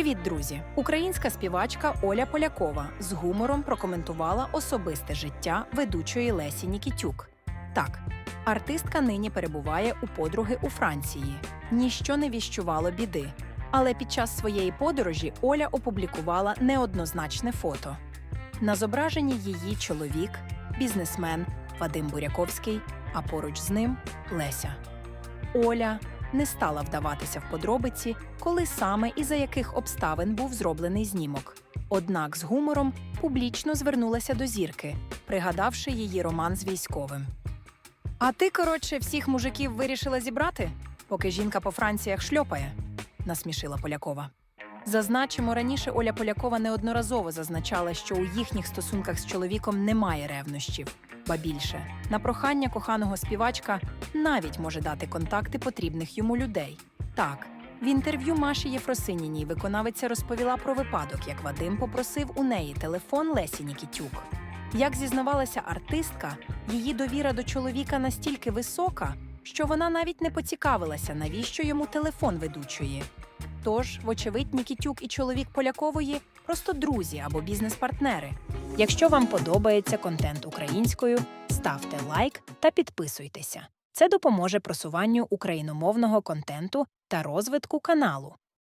Привіт, друзі! Українська співачка Оля Полякова з гумором прокоментувала особисте життя ведучої Лесі Нікітюк. Так, артистка нині перебуває у подруги у Франції. Ніщо не віщувало біди. Але під час своєї подорожі Оля опублікувала неоднозначне фото. На зображенні її чоловік, бізнесмен Вадим Буряковський, а поруч з ним Леся. Оля не стала вдаватися в подробиці, коли саме і за яких обставин був зроблений знімок. Однак з гумором публічно звернулася до зірки, пригадавши її роман з військовим. А ти, коротше, всіх мужиків вирішила зібрати, поки жінка по Франціях шльопає, насмішила Полякова. Зазначимо, раніше Оля Полякова неодноразово зазначала, що у їхніх стосунках з чоловіком немає ревнощів. Ба більше, на прохання коханого співачка навіть може дати контакти потрібних йому людей. Так, в інтерв'ю Маші Єфросиніній виконавиця розповіла про випадок, як Вадим попросив у неї телефон Лесі Нікітюк. Як зізнавалася артистка, її довіра до чоловіка настільки висока, що вона навіть не поцікавилася, навіщо йому телефон ведучої. Тож, вочевидь, Нікітюк і чоловік Полякової просто друзі або бізнес-партнери. Якщо вам подобається контент українською, ставте лайк та підписуйтеся. Це допоможе просуванню україномовного контенту та розвитку каналу.